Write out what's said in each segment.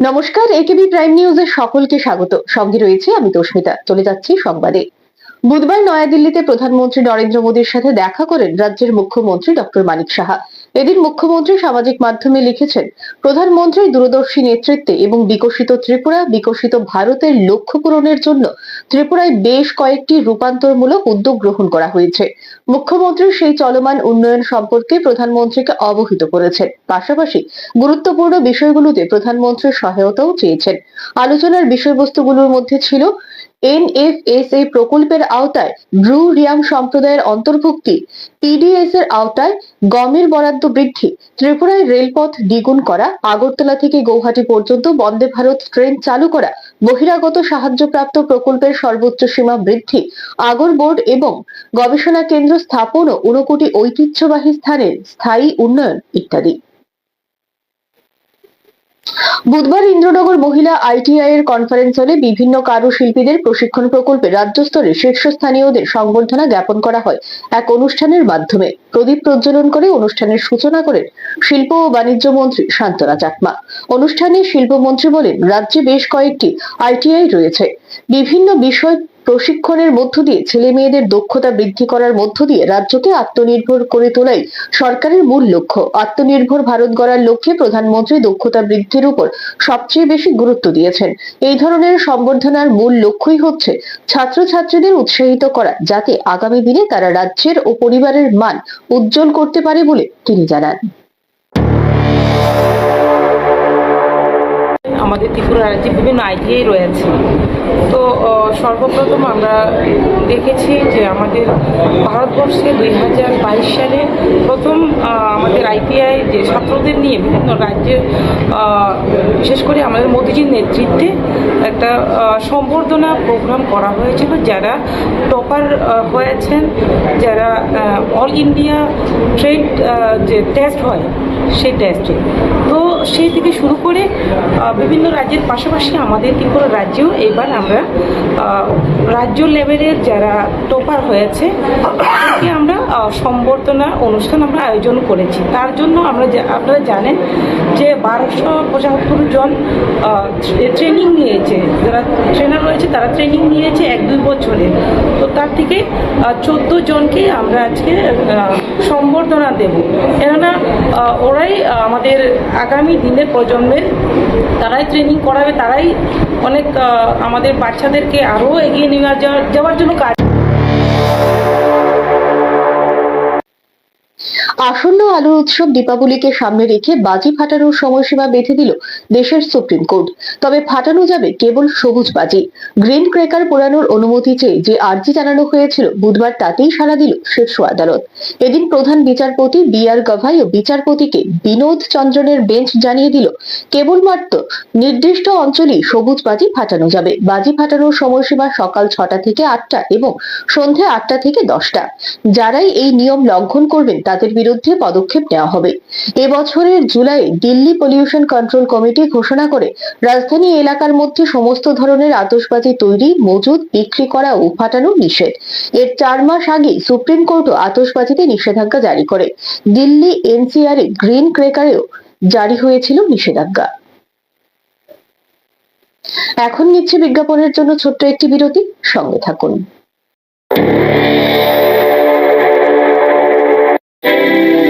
নমস্কার একেবি প্রাইম নিউজের সকলকে স্বাগত। সঙ্গে রয়েছে আমি তস্মিতা। চলে যাচ্ছি সংবাদে। বুধবার নয়াদিল্লিতে প্রধানমন্ত্রী নরেন্দ্র মোদীর সাথে দেখা করেন রাজ্যের মুখ্যমন্ত্রী ডক্টর মানিক সাহা। এদিন মুখ্যমন্ত্রী সামাজিক মাধ্যমে লিখেছেন, প্রধানমন্ত্রীর দূরদর্শী নেতৃত্বে এবং বিকশিত ত্রিপুরা, বিকশিত ভারতের লক্ষ্য পূরণের জন্য ত্রিপুরায় বেশ কয়েকটি রূপান্তরমূলক উদ্যোগ গ্রহণ করা হয়েছে। মুখ্যমন্ত্রী সেই চলমান উন্নয়ন সম্পর্কে প্রধানমন্ত্রীকে অবহিত করেছেন। পাশাপাশি গুরুত্বপূর্ণ বিষয়গুলোতে প্রধানমন্ত্রীর সহায়তাও চেয়েছেন। আলোচনার বিষয়বস্তুগুলোর মধ্যে ছিল এনএফএসএ প্রকল্পের আওতায় ব্রু রিয়াং সম্প্রদায়ের অন্তর্ভুক্তি পিডিএস এর আওতায় গমের বরাদ্দ বৃদ্ধি, ত্রিপুরায় রেলপথ দ্বিগুণ করা, আগরতলা থেকে গৌহাটি পর্যন্ত বন্দে ভারত ট্রেন চালু করা, বহিরাগত সাহায্যপ্রাপ্ত প্রকল্পের সর্বোচ্চ সীমা বৃদ্ধি, আগর বোর্ড এবং গবেষণা কেন্দ্র স্থাপন ও ঊনকোটি ঐতিহ্যবাহী স্থানের স্থায়ী উন্নয়ন ইত্যাদি। বুধবার ইন্দ্রনগর মহিলা আইটিআই এর কনফারেন্স হলে বিভিন্ন কারুশিল্পীদের প্রশিক্ষণ প্রকল্পে রাজ্য স্তরে শীর্ষস্থানীয়দের সংবর্ধনা জ্ঞাপন করা হয় এক অনুষ্ঠানের মাধ্যমে। প্রদীপ প্রজ্বলন করে অনুষ্ঠানের সূচনা করেন শিল্প ও বাণিজ্য মন্ত্রী শান্তরা চাকমা। অনুষ্ঠানে শিল্পমন্ত্রী বলেন, রাজ্যে বেশ কয়েকটি আইটিআই রয়েছে। বিভিন্ন বিষয় প্রশিক্ষণের মধ্য দিয়ে ছেলে মেয়েদের দক্ষতা বৃদ্ধি করার মধ্য দিয়ে রাজ্যকে আত্মনির্ভর করে তোলাই সরকারের মূল লক্ষ্য। আত্মনির্ভর ভারত গড়ার লক্ষ্যে প্রধানমন্ত্রী দক্ষতা বৃদ্ধির উপর সবচেয়ে বেশি গুরুত্ব দিয়েছেন। এই ধরনের সম্বর্ধনার মূল লক্ষ্যই হচ্ছে ছাত্রছাত্রীদের উৎসাহিত করা, যাতে আগামী দিনে তারা রাজ্যের ও পরিবারের মান উজ্জ্বল করতে পারে বলে তিনি জানান। আমাদের ত্রিপুরা রাজ্যে বিভিন্ন আইটিআই রয়েছে। তো সর্বপ্রথম আমরা দেখেছি যে আমাদের ভারতবর্ষে দুই হাজার বাইশ সালে প্রথম আমাদের আইটিআই যে ছাত্রদের নিয়ে বিভিন্ন রাজ্যে বিশেষ করে আমাদের মোদিজির নেতৃত্বে একটা সম্বর্ধনা প্রোগ্রাম করা হয়েছিল যারা টপার হয়েছেন যারা অল ইন্ডিয়া ট্রেড যে টেস্ট হয় সেই টেস্টে। তো সেই থেকে শুরু করে আহ, বিভিন্ন রাজ্যের পাশাপাশি আমাদের ত্রিপুরা রাজ্যেও এবার আমরা রাজ্য লেভেলের যারা টোপার হয়েছে আমরা সম্বর্ধনা অনুষ্ঠান আমরা আয়োজন করেছি। তার জন্য আমরা আপনারা জানেন যে বারোশো পঁচাত্তর জন ট্রেনিং নিয়েছে। যারা ট্রেনার রয়েছে, তারা ট্রেনিং নিয়েছে এক দুই বছরে। তো তার থেকে চোদ্দ জনকে আমরা আজকে সম্বর্ধনা দেব। কেননা ওরাই আমাদের আগামী দিনের প্রজন্মের, তারাই ট্রেনিং করাবে, তারাই অনেক আমাদের বাচ্চাদেরকে আরও এগিয়ে নিয়ে যাওয়ার জন্য কাজ আসন্ন আলোর উৎসব দীপাবলিকে সামনে রেখে বাজি ফাটানোর সময়সীমা বেঁধে দিল দেশের সুপ্রিম কোর্ট। তবে ফাটানো যাবে কেবল সবুজ বাজি। গ্রিন ক্রেকার পোড়ানোর অনুমতি চেয়ে যে আর্জি জানানো হয়েছিল, বুধবার তাতেই সাড়া দিল শীর্ষ আদালত। এদিন প্রধান বিচারপতি বি আর গভাই ও বিচারপতিকে বিনোদ চন্দ্রনের বেঞ্চ জানিয়ে দিল, কেবলমাত্র নির্দিষ্ট অঞ্চলেই সবুজ বাজি ফাটানো যাবে। বাজি ফাটানোর সময়সীমা সকাল ছটা থেকে আটটা এবং সন্ধে আটটা থেকে দশটা। যারাই এই নিয়ম লঙ্ঘন করবেন, তাদের বিরুদ্ধে পদক্ষেপ নেওয়া হবে। এবছরের July Delhi pollution control committee ঘোষণা করে, রাজধানী এলাকার মধ্যে সমস্ত ধরনের আতশবাজি তৈরি, মজুদ, বিক্রি করা ও ফাটানো নিষেধ। এর চার মাস আগে সুপ্রিম কোর্টও আতশবাজিতে নিষেধাজ্ঞা জারি করে। দিল্লি এনসিআর গ্রিন ক্রেকারেও জারি হয়েছিল নিষেধাজ্ঞা। এখন নিচ্ছে বিজ্ঞাপনের জন্য ছোট্ট একটি বিরতি, সঙ্গে থাকুন। Música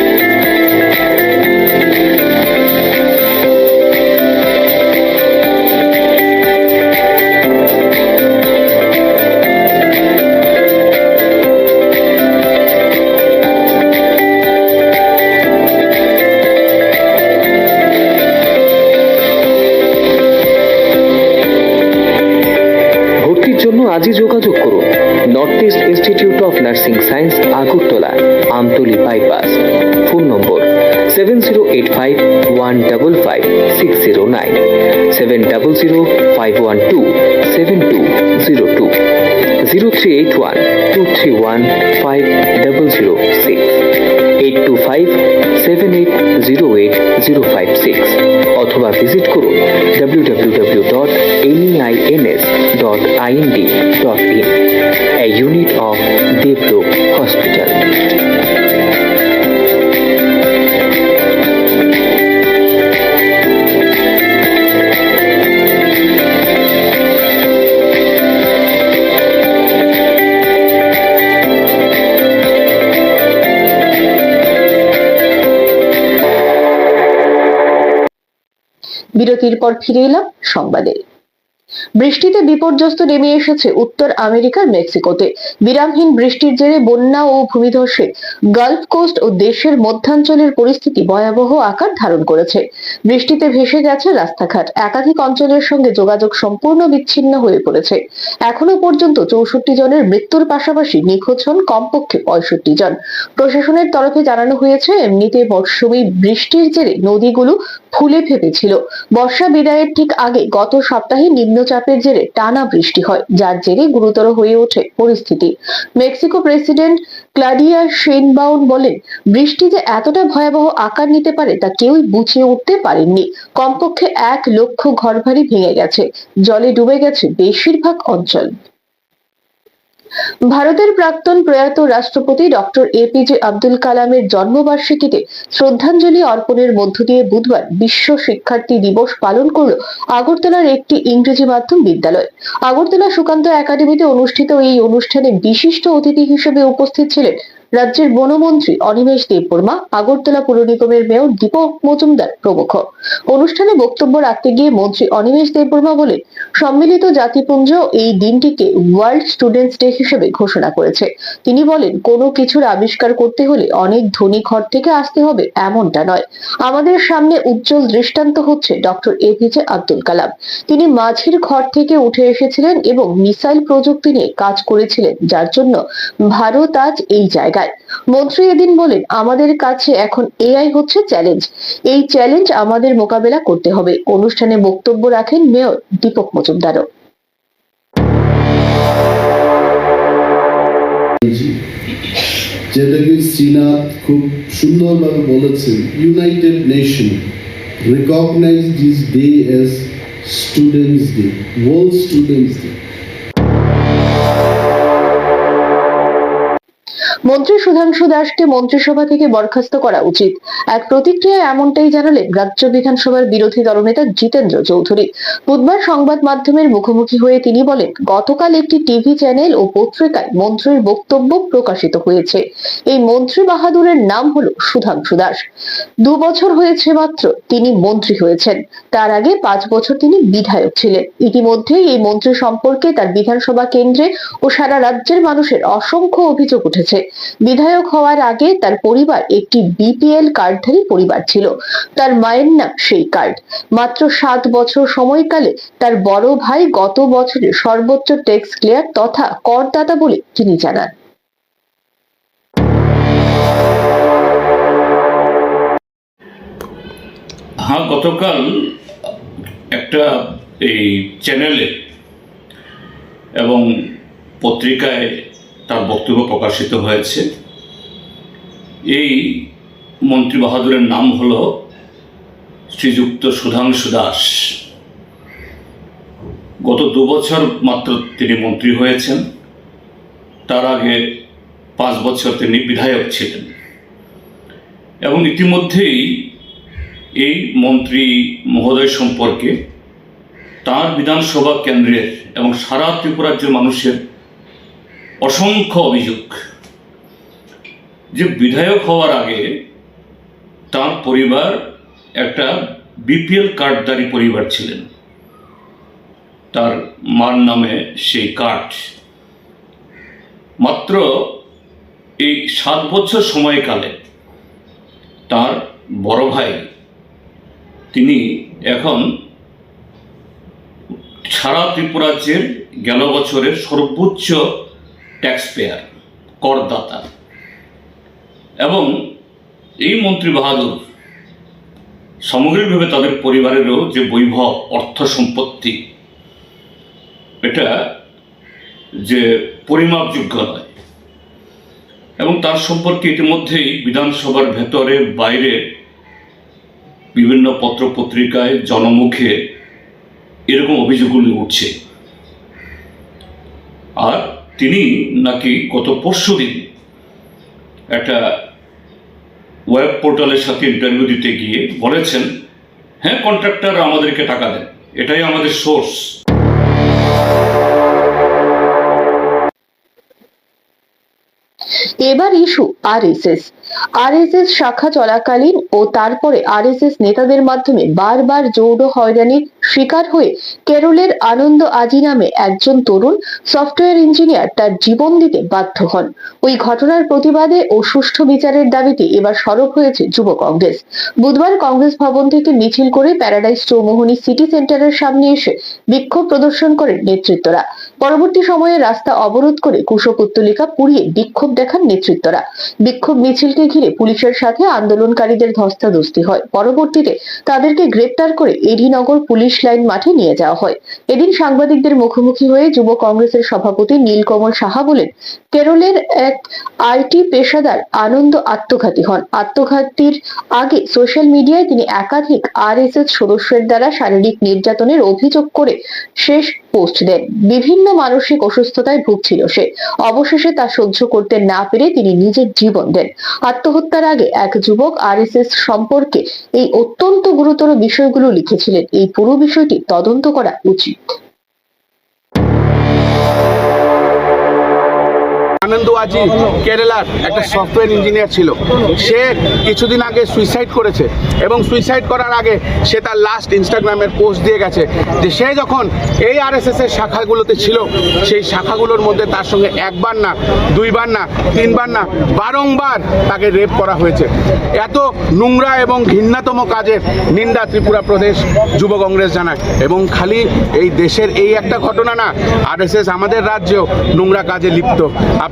Of nursing science Agartala Amtali bypass phone number seven zero eight five one double five six zero nine seven double zero five one two seven two zero two zero three eight one two three one five double zero six two five seven eight zero eight zero five six অথবা visit করুন W W W dot NEINS dot IND dot in a unit of Deblok hospital বিরতির পর ফিরে এলাম সংবাদে। বৃষ্টিতে বিপর্যস্ত নেমে এসেছে উত্তর আমেরিকার মেক্সিকোতে। বিরামহীন বৃষ্টির জেরে বন্যা ও ভূমিধসে গালফ কোস্ট ও দেশের মধ্যাঞ্চলের পরিস্থিতি ভয়াবহ আকার ধারণ করেছে। বৃষ্টিতে ভেসে গেছে রাস্তাঘাট। একাধিক অঞ্চলের সঙ্গে যোগাযোগ সম্পূর্ণ বিচ্ছিন্ন হয়ে পড়েছে। এখনও পর্যন্ত চৌষট্টি জনের মৃত্যুর পাশাপাশি নিখোঁজ হন কমপক্ষে পঁয়ষট্টি জন। প্রশাসনের তরফে জানানো হয়েছে, এমনিতে মরশুমি বৃষ্টির জেরে নদীগুলো ফুলে ফেপেছিল। বর্ষা বিদায়ের ঠিক আগে গত সপ্তাহে নিম্নচাপের জেরে টানা বৃষ্টি হয়, যার জেরে গুরুতর হয়ে ওঠে পরিস্থিতি। মেক্সিকো প্রেসিডেন্ট ক্লাডিয়া শেনবাউন বলেন, বৃষ্টি যে এতটা ভয়াবহ আকার নিতে পারে তা কেউই বুঝিয়ে উঠতে পারেননি। কমপক্ষে এক লক্ষ ঘরবাড়ি ভেঙে গেছে। জলে ডুবে গেছে বেশিরভাগ অঞ্চল। ভারতের প্রাক্তন প্রয়াত রাষ্ট্রপতি ডক্টর এপিজে আব্দুল কালামের জন্মবার্ষিকীতে শ্রদ্ধাঞ্জলি অর্পণের মধ্য দিয়ে বুধবার বিশ্ব শিক্ষার্থী দিবস পালন করল আগরতলার একটি ইংরেজি মাধ্যম বিদ্যালয়। আগরতলা সুকান্ত একাডেমিতে অনুষ্ঠিত এই অনুষ্ঠানে বিশিষ্ট অতিথি হিসেবে উপস্থিত ছিলেন রাজ্যের বনমন্ত্রী অনিমেষ দেববর্মা, আগরতলা পুর নিগমের মেয়র দীপক মজুমদার প্রমুখ। অনুষ্ঠানে বক্তব্য রাখতে গিয়ে মন্ত্রী অনিমেষ দেববর্মা বলেন, সম্মিলিত জাতিপুঞ্জ এই দিনটিকে ওয়ার্ল্ড স্টুডেন্টস ডে হিসেবে ঘোষণা করেছে। তিনি বলেন, কোনো কিছুর আবিষ্কার করতে হলে অনেক ধনী ঘর থেকে আসতে হবে, এমনটা নয়। আমাদের সামনে উজ্জ্বল দৃষ্টান্ত হচ্ছে doctor A APJ Abdul Kalam. তিনি মাঝির ঘর থেকে উঠে এসেছিলেন এবং মিসাইল প্রযুক্তি নিয়ে কাজ করেছিলেন, যার জন্য ভারত আজ এই জায়গায় মন্ত্রী এদিন বলেন, আমাদের কাছে এখন এআই হচ্ছে চ্যালেঞ্জ। এই চ্যালেঞ্জ আমাদের মোকাবেলা করতে হবে। অনুষ্ঠানে বক্তব্য রাখেন মেয়র দীপক মজুমদারও। যেটাকে শ্রীনাথ খুব সুন্দরভাবে বলেছেন United Nation recognise this day as students day world students day মন্ত্রী সুধাংশু দাসকে মন্ত্রিসভা থেকে বরখাস্ত করা উচিত। এক প্রতিক্রিয়ায় এমনটাই জানালেন রাজ্য বিধানসভার বিরোধী দলনেতা জিতেন্দ্র চৌধুরী। বুধবার সংবাদ মাধ্যমের মুখোমুখি হয়ে তিনি বলেন, গতকাল একটি টিভি চ্যানেল ও পত্রিকায় মন্ত্রীর বক্তব্য প্রকাশিত হয়েছে। এই মন্ত্রী বাহাদুরের নাম হলো সুধাংশু দাস। দু বছর হয়েছে মাত্র তিনি মন্ত্রী হয়েছেন। তার আগে পাঁচ বছর তিনি বিধায়ক ছিলেন। ইতিমধ্যেই এই মন্ত্রী সম্পর্কে তার বিধানসভা কেন্দ্রে ও সারা রাজ্যের মানুষের অসংখ্য অভিযোগ উঠেছে। বিধায়ক হওয়ার আগে তার পরিবার একটি বিপিএল কার্ডধারী পরিবার ছিল। তার মায়ের নাম সেই কার্ড। মাত্র সাত বছর সময়কালে তার বড় ভাই গত বছরে সর্বোচ্চ ট্যাক্স ক্লিয়ার তথা করদাতা বলে তিনি জানান। হ্যাঁ গতকাল একটা এই চ্যানেলে এবং পত্রিকায় তার বক্তব্য প্রকাশিত হয়েছে। এই মন্ত্রী বাহাদুরের নাম হল শ্রীযুক্ত সুধাংশু দাস। গত দুবছর মাত্র তিনি মন্ত্রী হয়েছেন। তার আগে পাঁচ বছর তিনি বিধায়ক ছিলেন। এবং ইতিমধ্যেই এই মন্ত্রী মহোদয় সম্পর্কে তার বিধানসভা কেন্দ্রের এবং সারা ত্রিপুরা রাজ্যের মানুষের অসংখ্য অভিযোগ যে বিধায়ক হওয়ার আগে তার পরিবার একটা বিপিএল কার্ডধারী পরিবার ছিলেন। তার মার নামে সেই কার্ড। মাত্র এই সাত বছর সময়কালে তার বড় ভাই, তিনি এখন সারা ত্রিপুরাজ্যের গেল বছরের সর্বোচ্চ ট্যাক্স পেয়ার করদাতা। এবং এই মন্ত্রী বাহাদুর সামগ্রিকভাবে তাদের পরিবারেরও যে বৈভব, অর্থ সম্পত্তি, এটা যে পরিমাপযোগ্য নয়। এবং তার সম্পর্কে ইতিমধ্যেই বিধানসভার ভেতরে, বাইরে বিভিন্ন পত্র পত্রিকায় জনমুখে এরকম অভিযোগগুলি উঠছে। আর তিনি নাকি গত পরশু দিন একটা ওয়েব পোর্টালের সাথে ইন্টারভিউ দিতে গিয়ে বলেছেন হ্যাঁ কন্ট্রাক্টার আমাদেরকে টাকা দেন। এটাই আমাদের সোর্স এবার ইস্যু আরএসএস। আরএসএস শাখা চলাকালীন ও তারপরে আরএসএস নেতাদের মাধ্যমে বারবার যৌন হয়রানির শিকার হয়ে কেরলের আনন্দ আজি নামে একজন তরুণ সফটওয়্যার ইঞ্জিনিয়ার তার জীবন দিতে বাধ্য হন। ওই ঘটনার প্রতিবাদে ও সুষ্ঠু বিচারের দাবিতে এবার সরব হয়েছে যুব কংগ্রেস। বুধবার কংগ্রেস ভবন থেকে মিছিল করে প্যারাডাইস চৌমোহনী সিটি সেন্টারের সামনে এসে বিক্ষোভ প্রদর্শন করেন নেতৃত্বরা। পরবর্তী সময়ে রাস্তা অবরোধ করে কুশপুত্তলিকা পুড়িয়ে বিক্ষোভ দেখান নেতৃত্বরা। বিক্ষোভ মিছিলকে ঘিরে পুলিশের সাথে আন্দোলনকারীদের ধস্তাধস্তি হয়। পরবর্তীতে তাদেরকে গ্রেপ্তার করে এডিনগর পুলিশ লাইন মাঠে নিয়ে যাওয়া হয়। এদিন সাংবাদিকদের মুখোমুখি হয়ে যুব কংগ্রেসের সভাপতি নীলকমল সাহা বলেন, কেরলের এক আইটি পেশাদার আনন্দ আত্মঘাতী হন। আত্মঘাতীর আগে সোশ্যাল মিডিয়ায় তিনি একাধিক আর এস এস সদস্যের দ্বারা শারীরিক নির্যাতনের অভিযোগ করে শেষ পোস্ট দেন। বিভিন্ন মানসিক অসুস্থতায় ভুগছিল সে। অবশেষে তা সহ্য করতে না পেরে তিনি নিজের জীবন দেন। আত্মহত্যার আগে এক যুবক আরএসএস সম্পর্কে এই অত্যন্ত গুরুতর বিষয়গুলো লিখেছিলেন। এই পুরো বিষয়টি তদন্ত করা উচিত। আনন্দ আজি কেরালার একটা সফটওয়্যার ইঞ্জিনিয়ার ছিল। সে কিছুদিন আগে সুইসাইড করেছে এবং সুইসাইড করার আগে সে তার লাস্ট ইনস্টাগ্রামের পোস্ট দিয়ে গেছে যে সে যখন এই আরএসএস এর শাখাগুলোতে ছিল, সেই শাখাগুলোর মধ্যে তার সঙ্গে একবার না, দুইবার না, তিনবার না, বারংবার তাকে রেপ করা হয়েছে। এত নোংরা এবং ঘৃণাতম কাজের নিন্দা ত্রিপুরা প্রদেশ যুব কংগ্রেস জানায় এবং খালি এই দেশের এই একটা ঘটনা না আরএসএস আমাদের রাজ্যেও নোংরা কাজে লিপ্ত।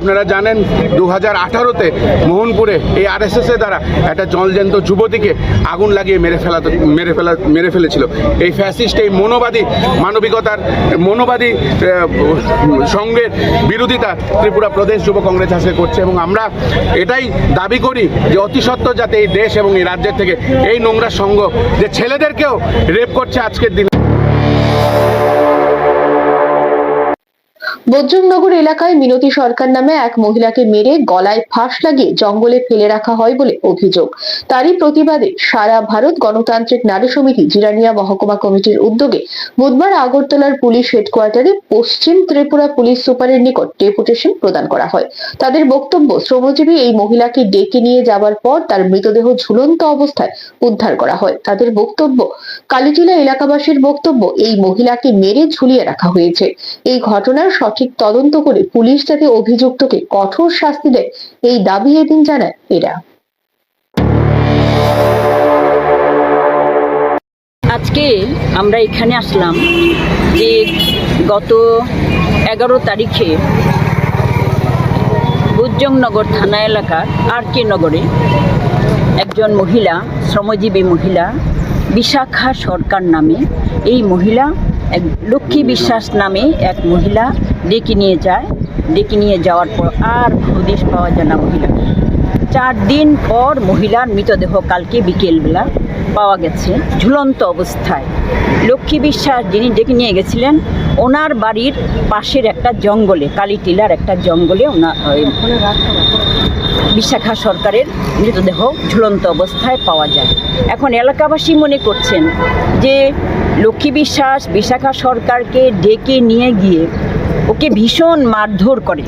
আপনারা জানেন দু হাজার আঠারোতে মোহনপুরে এই আরএসএস এর দ্বারা একটা জলজ্যান্ত যুবতীকে আগুন লাগিয়ে মেরে ফেলা মেরে ফেলা, মেরে ফেলেছিল। এই ফ্যাসিস্ট এই মনোবাদী মানবিকতার, মনোবাদী সঙ্গের বিরোধিতা ত্রিপুরা প্রদেশ যুব কংগ্রেস আজকে করছে এবং আমরা এটাই দাবি করি যে অতি সত্ত্বর যাতে এই দেশ এবং এই রাজ্যের থেকে এই নোংরা সঙ্গ যে ছেলেদেরকেও রেপ করছে আজকের দিনে। বজ্রমনগর এলাকায় মিনতি সরকার নামে এক মহিলাকে মেরে গলায় ফাঁস লাগিয়ে জঙ্গলে ফেলে রাখা হয় বলে অভিযোগ। তারই প্রতিবাদে সারা ভারত গণতান্ত্রিক নারী সমিতি জিরানিয়া মহকুমা কমিটির উদ্যোগে বুধবার আগরতলার পুলিশ হেডকোয়ার্টারে পশ্চিম ত্রিপুরা পুলিশ সুপারের নিকট ডেপুটেশন প্রদান করা হয়। তাদের বক্তব্য, শ্রমজীবী এই মহিলাকে ডেকে নিয়ে যাবার পর তার মৃতদেহ ঝুলন্ত অবস্থায় উদ্ধার করা হয়। তাদের বক্তব্য কালীটিলা এলাকাবাসীর বক্তব্য, এই মহিলাকে মেরে ঝুলিয়ে রাখা হয়েছে। এই ঘটনার সঠিক তদন্ত করে পুলিশ যাতে অভিযুক্তকে কঠোর শাস্তি দেয়, এই দাবি এদিন জানায় এরা। আজকে আমরা এখানে আসলাম যে গত এগারো তারিখে বুজ্জংনগর থানা এলাকার আর কে নগরে একজন মহিলা, শ্রমজীবী মহিলা, বিশাখা সরকার নামে এই মহিলা এক লক্ষ্মী বিশ্বাস নামে এক মহিলা ডেকে নিয়ে যায়। ডেকে নিয়ে যাওয়ার পর আর হদিশ পাওয়া যায় না মহিলা চার দিন পর মহিলার মৃতদেহ কালকে বিকেলবেলা পাওয়া গেছে ঝুলন্ত অবস্থায়। লক্ষ্মী বিশ্বাস যিনি ডেকে নিয়ে গেছিলেন, ওনার বাড়ির পাশের একটা জঙ্গলে কালীটিলার একটা জঙ্গলে ওনার বিশাখা সরকারের মৃতদেহ ঝুলন্ত অবস্থায় পাওয়া যায়। এখন এলাকাবাসী মনে করছেন যে লক্ষ্মী বিশ্বাস বিশাখা সরকারকে ডেকে নিয়ে গিয়ে ওকে ভীষণ মারধর করে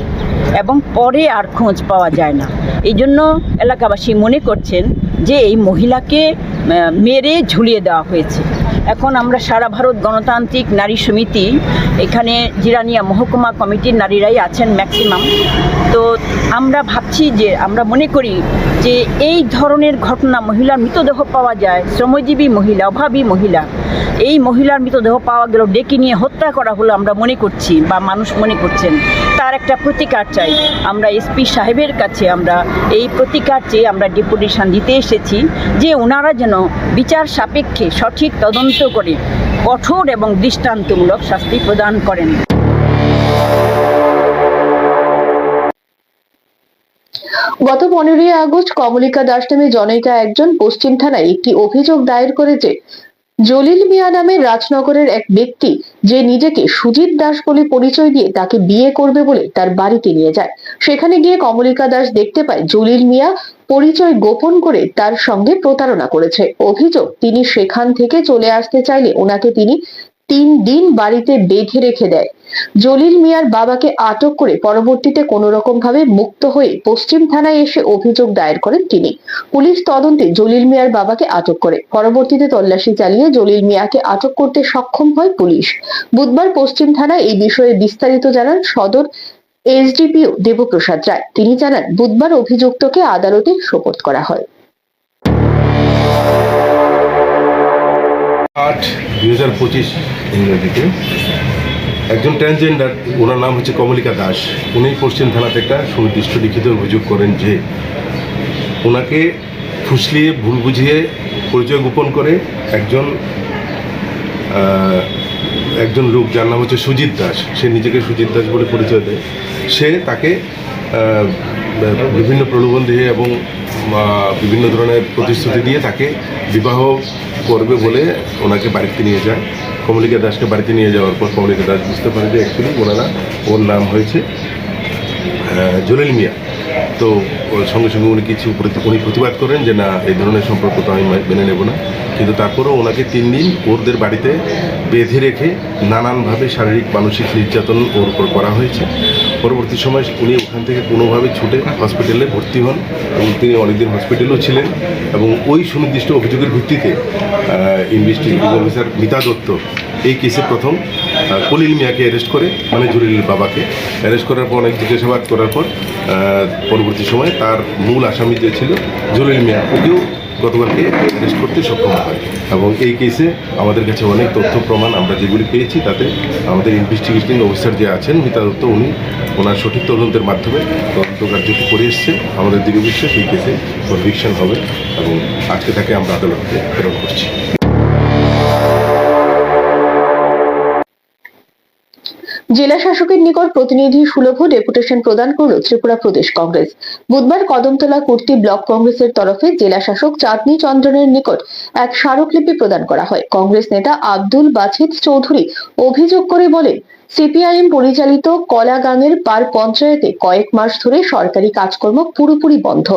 এবং পরে আর খোঁজ পাওয়া যায় না। এই জন্য এলাকাবাসী মনে করছেন যে এই মহিলাকে মেরে ঝুলিয়ে দেওয়া হয়েছে। এখন আমরা সারা ভারত গণতান্ত্রিক নারী সমিতি, এখানে জিরানিয়া মহকুমা কমিটির নারীরাই আছেন ম্যাক্সিমাম তো আমরা ভাবছি যে, আমরা মনে করি যে, এই ধরনের ঘটনা মহিলার মৃতদেহ পাওয়া যায়, শ্রমজীবী মহিলা, অভাবী মহিলা, এই মহিলার মৃতদেহ পাওয়া গেল, ডেকে নিয়ে হত্যা করা হলো আমরা মনে করছি বা মানুষ মনে করছেন। তার একটা প্রতিকার চাই। আমরা এসপি সাহেবের কাছে আমরা এই প্রতিকার চেয়ে আমরা ডেপুটেশন দিতে এসেছি যে, ওনারা যেন বিচার সাপেক্ষে সঠিক তদন্ত করে কঠোর এবং দৃষ্টান্তমূলক শাস্তি প্রদান করেন। গত পনেরোই আগস্ট কমলিকা দাস নামে জনৈকা একজন পশ্চিম থানায় একটি অভিযোগ দায়ের করেছে, জলিল মিয়া নামে রাজনগরের এক ব্যক্তি যে নিজেকে সুজিত দাস বলে পরিচয় দিয়ে তাকে বিয়ে করবে বলে তার বাড়িতে নিয়ে যায়। সেখানে গিয়ে কমলিকা দাস দেখতে পায় জলিল মিয়া পরিচয় গোপন করে তার সঙ্গে প্রতারণা করেছে। অভিযোগ, তিনি সেখান থেকে চলে আসতে চাইলে ওনাকে তিনি তিন দিন বাড়িতে বেঁধে রেখে দেয়। জলিল মিয়ার বাবাকে আটক করে পরবর্তীতে কোনো রকম ভাবে মুক্ত হয়ে পশ্চিম থানায় এসে অভিযোগ দায়ের করেন তিনি। পুলিশ তদন্তে জলিল মিয়ার বাবাকে আটক করে। পরবর্তীতে তল্লাশি চালিয়ে জলিল মিয়াকে আটক করতে সক্ষম হয় পুলিশ। বুধবার পশ্চিম থানায় এই বিষয়ে বিস্তারিত জানান সদর এসডিপিও দেবপ্রসাদ রায়। তিনি জানান, বুধবার অভিযুক্তকে আদালতে সোপর্দ করা হয়। আট দুই হাজার পঁচিশ ইংরেজিতে একজন ট্রান্সজেন্ডার ওনার নাম হচ্ছে কমলিকা দাস। উনি পশ্চিম থানাতে একটা সুনির্দিষ্ট লিখিত অভিযোগ করেন যে ওনাকে ফুসলিয়ে, ভুল বুঝিয়ে পরিচয় গোপন করে একজন একজন লোক যার নাম হচ্ছে সুজিত দাস। সে নিজেকে সুজিত দাস বলে পরিচয় দেয়। সে তাকে বিভিন্ন প্রলোভন দিয়ে এবং বিভিন্ন ধরনের প্রতিশ্রুতি দিয়ে তাকে বিবাহ করবে বলে ওনাকে বাড়িতে নিয়ে যায়। কমলিকা দাসকে বাড়িতে নিয়ে যাওয়ার পর কমলিকা দাস বুঝতে পারে যে অ্যাকচুয়ালি ওনারা, ওর নাম হয়েছে জলিল মিয়া। তো সঙ্গে সঙ্গে উনি কিছু উনি প্রতিবাদ করেন যে না, এই ধরনের সম্পর্ক তো আমি মেনে নেব না। কিন্তু তারপরেও ওনাকে তিন দিন ওরদের বাড়িতে বেঁধে রেখে নানানভাবে শারীরিক, মানসিক নির্যাতন ওর উপর করা হয়েছে। পরবর্তী সময় উনি ওখান থেকে কোনোভাবে ছুটে হসপিটালে ভর্তি হন এবং তিনি অনেকদিন হসপিটালেও ছিলেন এবং ওই সুনির্দিষ্ট অভিযোগের ভিত্তিতে ইনভেস্টিগেটিং অফিসার মিতা দত্ত এই কেসে প্রথম কলিল মিয়াকে অ্যারেস্ট করে মানে জলিলের বাবাকে অ্যারেস্ট করার পর, অনেক জিজ্ঞাসাবাদ করার পর পরবর্তী সময় তার মূল আসামি যে ছিল জলিল মিয়া, ওকেও গতকালকে অ্যারেস্ট করতে সক্ষম হয়। এবং এই কেসে আমাদের কাছে অনেক তথ্য, প্রমাণ আমরা যেগুলি পেয়েছি, তাতে আমাদের ইনভেস্টিগেটিং অফিসার যে আছেন মিতাদত্ত উনি, ওনার সঠিক তদন্তের মাধ্যমে তদন্ত কার্যটি করে এসছে আমাদের দৃঢ় বিশ্বাস এই কেসে কনভিকশন হবে এবং আজকে তাকে আমরা আদালতে প্রেরণ করছি। জেলা শাসকের নিকট প্রতিনিধি সুলভ ডেপুটেশন প্রদান করল ত্রিপুরা প্রদেশ কংগ্রেস। বুধবার কদমতলা কুর্তি ব্লক কংগ্রেসের তরফে জেলা শাসক চাঁদনী চন্দ্রনের নিকট এক স্মারকলিপি প্রদান করা হয়। কংগ্রেস নেতা আব্দুল বাছিদ চৌধুরী অভিযোগ করে বলেন, সিপিআইএম পরিচালিত কলাগাঙের পার পঞ্চায়েতে কয়েক মাস ধরে সরকারি কাজকর্ম পুরোপুরি বন্ধ।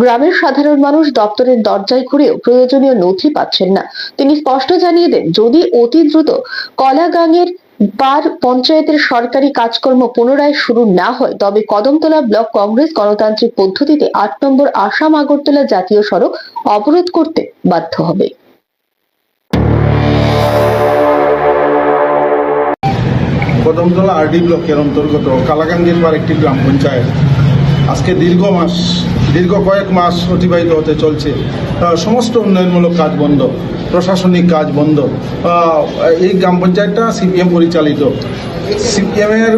গ্রামের সাধারণ মানুষ দপ্তরের দরজায় ঘুরেও প্রয়োজনীয় নথি পাচ্ছেন না। তিনি স্পষ্ট জানিয়ে দেন, যদি অতি দ্রুত কলাগাঙের বার পঞ্চায়েতের সরকারি কাজকর্ম পুনরায় শুরু না হয়, তবে কদমতলা ব্লক কংগ্রেস গণতান্ত্রিক পদ্ধতিতে আট নম্বর আসাম আগরতলা জাতীয় সড়ক অবরোধ করতে বাধ্য হবে। কদমতলা আরডি ব্লকের অন্তর্গত কালাকান্দির একটি গ্রাম পঞ্চায়েত আজকে দীর্ঘ মাস দীর্ঘ কয়েক মাস অতিবাহিত হতে চলছে। সমস্ত উন্নয়নমূলক কাজ বন্ধ প্রশাসনিক কাজ বন্ধ। এই গ্রাম পঞ্চায়েতটা সিপিএম পরিচালিত। সিপিএমের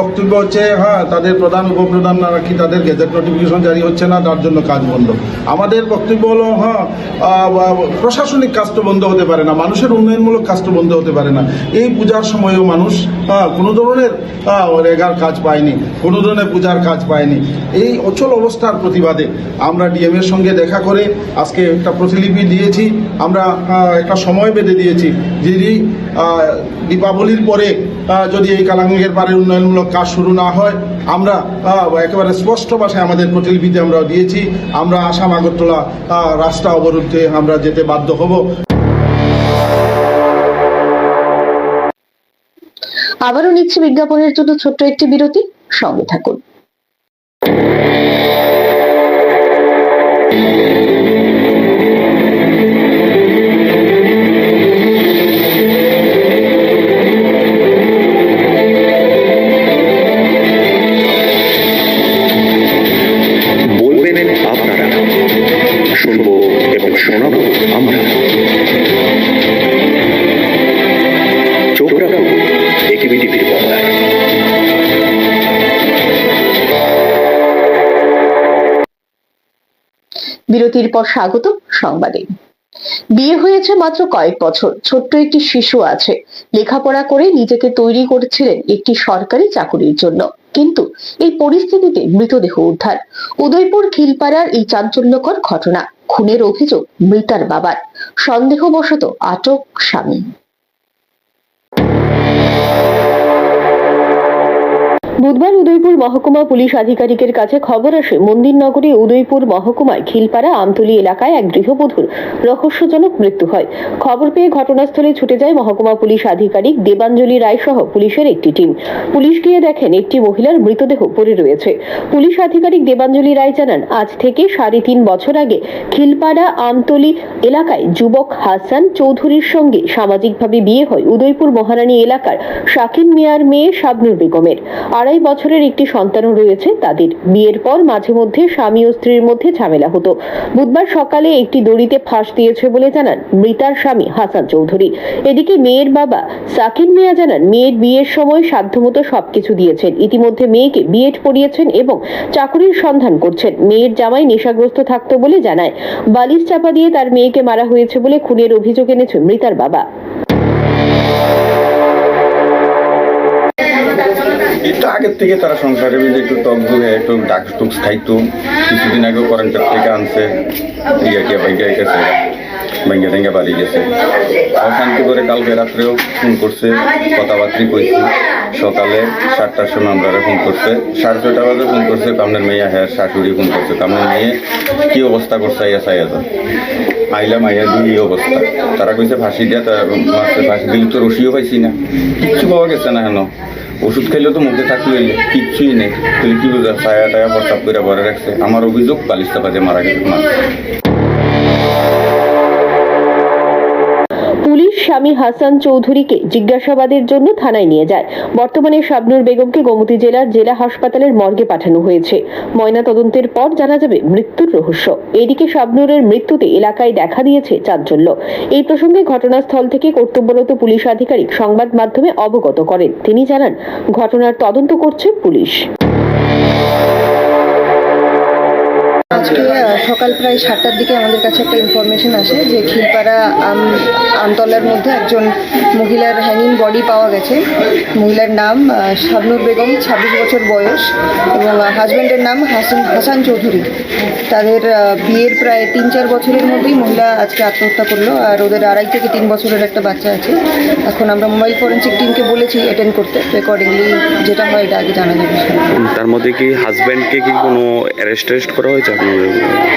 বক্তব্য হচ্ছে হ্যাঁ তাদের প্রধান উপপ্রধান নাকি তাদের গেজেট নোটিফিকেশন জারি হচ্ছে না তার জন্য কাজ বন্ধ। আমাদের বক্তব্য হলো হ্যাঁ প্রশাসনিক কাজ তো বন্ধ হতে পারে না মানুষের উন্নয়নমূলক কাজ তো বন্ধ হতে পারে না। এই পূজার সময়ও মানুষ আহ, কোনো ধরনের রেগার কাজ পায়নি কোনো ধরনের পূজার কাজ পায়নি। এই অচল অবস্থার প্রতিবাদে আমরা ডিএম এর সঙ্গে দেখা করে আজকে একটা প্রতিলিপি দিয়েছি, আমরা একটা সময় বেঁধে দিয়েছি যদি দীপাবলির পরে যদি এই কালাঙ্গের পারে উন্নয়নমূলক কাজ শুরু না হয়, আমরা একেবারে স্পষ্ট ভাষায় আমাদের প্রতিলিপিতে আমরা দিয়েছি, আমরা আসাম আগরতলা রাস্তা অবরুদ্ধে আমরা যেতে বাধ্য হব। আবারও নিচ্ছে বিজ্ঞাপনের জন্য ছোট্ট একটি বিরতি, সঙ্গে থাকুন। you বিরতির পর স্বাগত সংবাদে। বিয়ে হয়েছে মাত্র কয়েক বছর, ছোট্ট একটি শিশু আছে। লেখাপড়া করে নিজেকে তৈরি করেছিলেন একটি সরকারি চাকুরির জন্য। কিন্তু এই পরিস্থিতিতে মৃতদেহ উদ্ধার। উদয়পুর খিলপাড়ার এই চাঞ্চল্যকর ঘটনা, খুনের অভিযোগ মৃতার বাবার। সন্দেহবশত আটক স্বামী। বুধবার উদয়পুর মহকুমা পুলিশ আধিকারিকের কাছে খবর আসে, মন্দিরনগরে উদয়পুর মহকুমায় খিলপাড়া আমতলী এলাকায় এক গৃহবধূর রহস্যজনক মৃত্যু হয়। খবর পেয়ে ঘটনাস্থলে ছুটে যায় মহকুমা পুলিশ আধিকারিক দেবাঞ্জলি রায় সহ পুলিশের একটি টিম। পুলিশ গিয়ে দেখেন একটি মহিলার মৃতদেহ পড়ে রয়েছে। পুলিশ আধিকারিক দেবাঞ্জলি রায় জানান, আজ থেকে সাড়ে তিন বছর আগে খিলপাড়া আমতলি এলাকায় যুবক হাসান চৌধুরীর সঙ্গে সামাজিকভাবে বিয়ে হয় উদয়পুর মহারানী এলাকার শাকিন মিয়ার মেয়ে শাবনুর বেগমের। আড়াই বছরের একটি সন্তানও রয়েছে। তাদের বিয়ের পর মাঝে মধ্যে স্বামী ও স্ত্রীর মধ্যে ঝামেলা হতো। বুধবার সকালে একটি দড়িতে ফাঁস দিয়েছে বলে জানান মৃতার স্বামী হাসান চৌধুরী। এদিকে মেয়ের বাবা সাকিন মিয়া জানান, মেয়ের বিয়ের সময় সাধ্যমতো সবকিছু দিয়েছেন। ইতিমধ্যে মেয়েকে বিএড পড়িয়েছেন এবং চাকুরির সন্ধান করছেন। মেয়ের জামাই নেশাগ্রস্ত থাকতো বলে জানায়। বালিশ চাপা দিয়ে তার মেয়েকে মারা হয়েছে বলে খুনের অভিযোগ এনেছে মৃতার বাবা। একটু আগের থেকে তারা সংসারে মধ্যে একটু টক ধুয়ে, একটু ডাক টুক খাইতো। কিছুদিন আগেও কারেন্টের থেকে আনছে। ইয়ে বাইকে গেছে। ব্যাঙ্গে ট্যাঙ্গে বাড়ি গেছে। অশান্তি করে কালকে রাত্রেও ফোন করছে, কথাবার্তি কইছি। সকালে সাতটার সময় আমরা ফোন করছে। সাড়ে ছটা বাজে ফোন করছে কামনের মেয়ে হ্যাঁ শাশুড়ি ফোন করছে। কামনের মেয়ে, কি অবস্থা করছে আইয়া চাইয়া যা? আইলাম, আইয়া দুই, এই অবস্থা। তারা কইছে, ফাঁসি দিয়া মারছে, ফাঁসি দিলে তো রশিও পাইছি না। কিচ্ছু পাওয়া গেছে না হেন? ওষুধ খাইলেও তো মুখে থাকলে কিচ্ছুই নেই। তাহলে কি বুঝা, ছায়া টায়া প্রস্তাব করে ভরে রাখছে? আমার অভিযোগ বালিশ বাজে মারা গেছে। মারছে পুলিশ স্বামী হাসান চৌধুরীকে জিজ্ঞাসাবাদের জন্য থানায় নিয়ে যায়। বর্তমানে শাবনুর বেগমকে গোমতী জেলার জেলা হাসপাতালের মর্গে পাঠানো হয়েছে। ময়না তদন্তের পর জানা যাবে মৃত্যুর রহস্য। এদিকে শাবনুরের মৃত্যুতে এলাকায় দেখা দিয়েছে চাঞ্চল্য। এই প্রসঙ্গে ঘটনাস্থল থেকে কর্তব্যরত পুলিশ আধিকারিক সংবাদ মাধ্যমে অবগত করেন। তিনি জানান, ঘটনার তদন্ত করছে পুলিশ। আজকে সকাল প্রায় সাতটার দিকে আমাদের কাছে একটা ইনফরমেশন আসে যে খিলপাড়া আম, আমতলার মধ্যে একজন মহিলার হ্যাঙ্গিং বডি পাওয়া গেছে। মহিলার নাম শাবনুর বেগম, ছাব্বিশ বছর বয়স এবং হাজব্যান্ডের নাম হাসান হাসান চৌধুরী। তাদের বিয়ের প্রায় তিন চার বছরের মধ্যেই মহিলা আজকে আত্মহত্যা করল আর ওদের আড়াই থেকে তিন বছরের একটা বাচ্চা আছে। এখন আমরা মোবাইল ফরেন্সিক টিমকে বলেছি অ্যাটেন্ড করতে। অ্যাকর্ডিংলি যেটা হয় এটা আগে জানা যাবে। তার মধ্যে কি হাজব্যান্ডকে কি কোনো অ্যারেস্ট করা হয়েছে?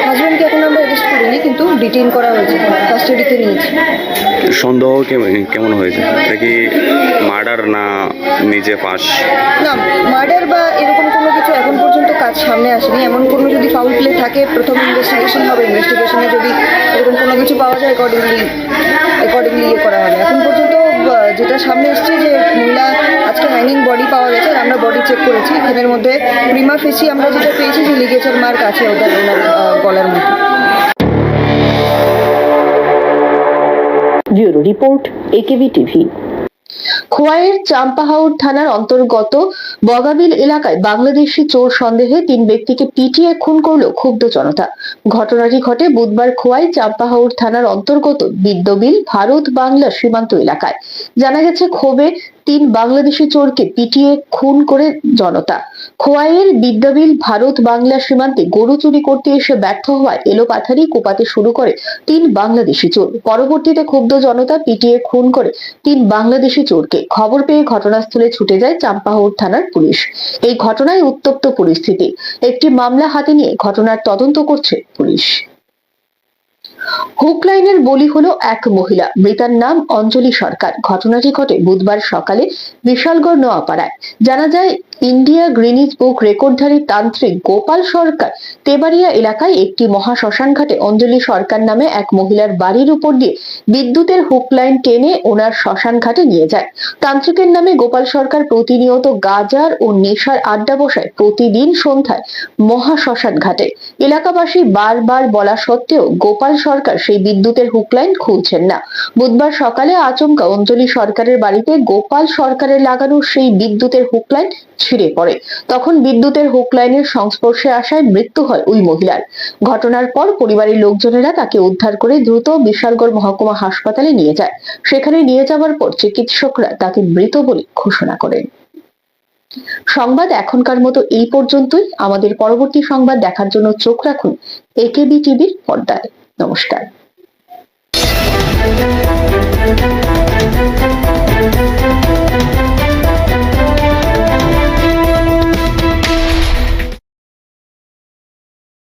হাজব্যান্ডকে এখন আমরা অ্যারেস্ট করিনি কিন্তু ডিটেইন করা হয়েছে কাস্টাডিতে নিয়েছি। সন্দেহ কেমন- কেমন হয়েছে? এটা কি মার্ডার না নিজে পাস না মার্ডার বা এরকম কোনো কিছু এখন পর্যন্ত কাজ সামনে আসেনি। এমন কোনো যদি ফাউল প্লে থাকে প্রথম ইনভেস্টিগেশন হবে ইনভেস্টিগেশনে যদি এরকম কোনো কিছু পাওয়া যায় অ্যাকর্ডিংলি অ্যাকর্ডিংলি ইয়ে করা হবে। এখন পর্যন্ত যেটা সামনে এসছে যে মহিলা আজকে হ্যাঙ্গিং বডি পাওয়া গেছে, আমরা বডি চেক করেছি। এখানের মধ্যে প্রিমা ফেসি, আমরা যেটা পেয়েছি যে লিগেচার মার্ক আছে ওদের গলার মধ্যে। Bureau report KV TV. খোয়াইয়ের চাম্পাহাউর থানার অন্তর্গত বগাবিল এলাকায় বাংলাদেশি চোর সন্দেহে তিন ব্যক্তিকে পিটিয়ে খুন করল ক্ষুব্ধ জনতা। ঘটনাটি ঘটে বুধবার খোয়াই চাম্পাহাউর থানার অন্তর্গত বিদ্যবিল ভারত বাংলা সীমান্ত এলাকায়। জানা গেছে, ক্ষোভে তিন বাংলাদেশি চোরকে পিটিয়ে খুন করে জনতা। খোয়াইয়ের বিদ্যাবিল ভারত বাংলা সীমান্তে গরু চুরি করতে এসে ব্যর্থ হওয়ায় এলোপাথারি কোপাতে শুরু করে তিন বাংলাদেশি চোর। পরবর্তীতে ক্ষুব্ধ জনতা পিটিয়ে খুন করে তিন বাংলাদেশি চোরকে। খবর পেয়ে ঘটনাস্থলে ছুটে যায় চাম্পাহাউর থানার পুলিশ। এই ঘটনায় উত্তপ্ত পরিস্থিতি। একটি মামলা হাতে নিয়ে ঘটনার তদন্ত করছে পুলিশ। হুক লাইনের বলি হলো এক মহিলা। মৃতার নাম অঞ্জলি সরকার। ঘটনাটি ঘটে বুধবার সকালে বিশালগড় নোয়াপাড়ায়। জানা যায় ইন্ডিয়া গ্রিনিজ বুক রেকর্ডধারী তান্ত্রিক গোপাল সরকার তেবাড়িয়া এলাকায় একটি মহা শ্মশান ঘাটে অঞ্জলি সরকার নামে এক মহিলার বাড়ির উপর দিয়ে বিদ্যুতের হুক লাইন টেনে ওনার শ্মশান ঘাটে নিয়ে যায়। তান্ত্রিকের নামে গোপাল সরকার প্রতিনিয়ত গাজার ও নেশার আড্ডা বসায় প্রতিদিন সন্ধ্যায় মহা শ্মশান ঘাটে। এলাকাবাসী বারবার বলা সত্ত্বেও গোপাল সরকার সেই বিদ্যুতের হুক লাইন খুলছেন না। বুধবার সকালে আচমকা অঞ্জলি সরকারের বাড়িতে গোপাল সরকারের লাগানো সেই বিদ্যুতের হুকলাইন ছিঁড়ে পড়ে। তখন বিদ্যুতের হুকলাইনের সংস্পর্শে আসায় মৃত্যু হয় ওই মহিলার। ঘটনার পর পরিবারের লোকজনেরা তাকে উদ্ধার করে দ্রুত বিশালগড় মহকুমা হাসপাতালে নিয়ে যায়। সেখানে নিয়ে যাওয়ার পর চিকিৎসকরা তাকে মৃত বলে ঘোষণা করেন। সংবাদ এখনকার মতো এই পর্যন্তই। আমাদের পরবর্তী সংবাদ দেখার জন্য চোখ রাখুন একেবি টিভির পর্দায়। নমস্কার।